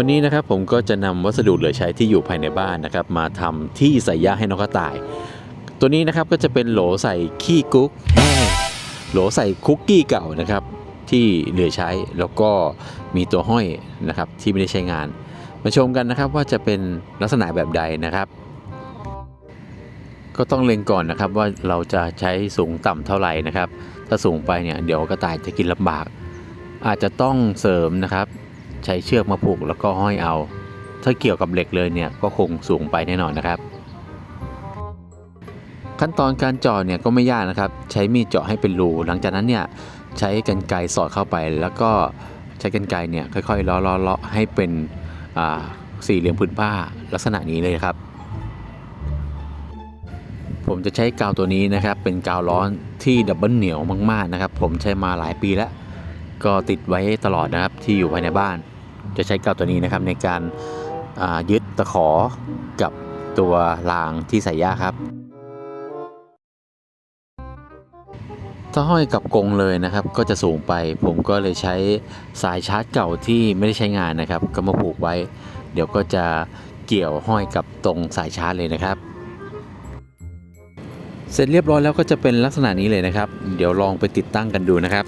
วันนี้นะครับผมก็จะนำวัสดุเหลือใช้ที่อยู่ภายในบ้านนะครับ มาทำที่ใส่ย่าให้น้องกระต่าย ตัวนี้นะครับก็จะเป็นโหลใส่ขี้กุ๊กแห้งโหลใส่คุกกี้เก่านะครับที่เหลือใช้แล้วก็มีตัวห้อยนะครับที่ไม่ได้ใช้งาน มาชมกันนะครับว่าจะเป็นลักษณะแบบใดนะครับ ก็ต้องเล็งก่อนนะครับว่าเราจะใช้สูงต่ำเท่าไหร่นะครับ ถ้าสูงไปเนี่ยเดี๋ยวกระต่ายจะกินลำบาก อาจจะต้องเสริมนะครับ ใช้เชือกมาผูกแล้วก็ห้อยเอา ถ้าเกี่ยวกับเหล็กเลยเนี่ยก็คงสูงไปแน่นอนนะครับ ขั้นตอนการเจาะเนี่ยก็ไม่ยากนะครับ ใช้มีดเจาะให้เป็นรูหลังจากนั้นเนี่ยใช้กรรไกรสอดเข้าไป แล้วก็ใช้กรรไกรเนี่ยค่อยๆลาะเลาะเลาะให้เป็นสี่เหลี่ยมผืนผ้าลักษณะนี้เลยครับ ผมจะใช้กาวตัวนี้นะครับ เป็นกาวร้อนที่ดับเบิลเหนียวมากๆนะครับ ผมใช้มาหลายปีแล้ว ก็ติดไว้ตลอดนะครับที่อยู่ภายในบ้าน จะใช้กาวตัวนี้นะครับในการายึดตะขอกับตัวรางที่ใส่ยาครับ ถ้าห้อยกับกรงเลยนะครับ ก็จะสูงไป ผมก็เลยใช้สายชาร์จเก่าที่ไม่ได้ใช้งานนะครับ ก็มาผูกไว้ เดี๋ยวก็จะเกี่ยวห้อยกับตรงสายชาร์จเลยนะครับ เสร็จเรียบร้อยแล้วก็จะเป็นลักษณะนี้เลยนะครับ เดี๋ยวลองไปติดตั้งกันดูนะครับ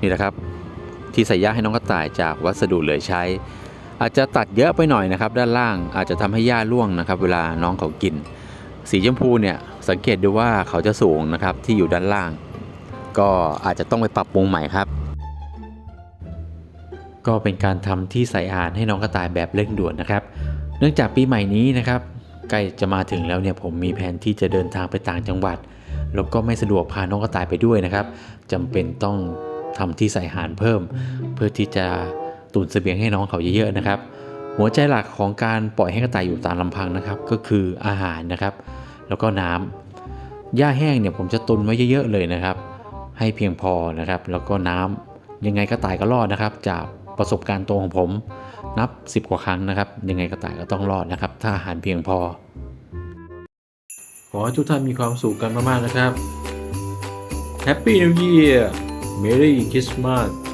นี่แหละครับ ที่ใส่ย่าให้น้องกระต่ายจากวัสดุเหลือใช้ อาจจะตัดเยอะไปหน่อยนะครับ ด้านล่างอาจจะทำให้ย่าร่วงนะครับ เวลาน้องเขากิน สีชมพูเนี่ยสังเกตดูว่าเขาจะสูงนะครับที่อยู่ด้านล่าง ก็อาจจะต้องไปปรับปรุงใหม่ครับ ก็เป็นการทำที่ใส่อาหารให้น้องกระต่ายแบบเร่งด่วนนะครับ เนื่องจากปีใหม่นี้นะครับใกล้จะมาถึงแล้วเนี่ยผมมีแผนที่จะเดินทางไปต่างจังหวัด แล้วก็ไม่สะดวกพาน้องกระต่ายไปด้วยนะครับจำเป็นต้อง ทำที่ใส่อาหารเพิ่ม เพื่อที่จะตุนเสบียงให้น้องเขาเยอะๆนะครับ หัวใจหลักของการปล่อยให้กระต่ายอยู่ตามลำพังนะครับ ก็คืออาหารนะครับ แล้วก็น้ำหญ้าแห้งเนี่ยผมจะตุนไว้เยอะๆเลยนะครับ ให้เพียงพอนะครับ แล้วก็น้ำยังไงกระต่ายก็รอดนะครับ จากประสบการณ์ตรงของผมนับ 10 กว่าครั้งนะครับ ยังไงกระต่ายก็ต้องรอดนะครับ ถ้าอาหารเพียงพอ ขอให้ทุกท่านมีความสุขกันมากๆนะครับ Happy New Year મેરી કિસ્મત.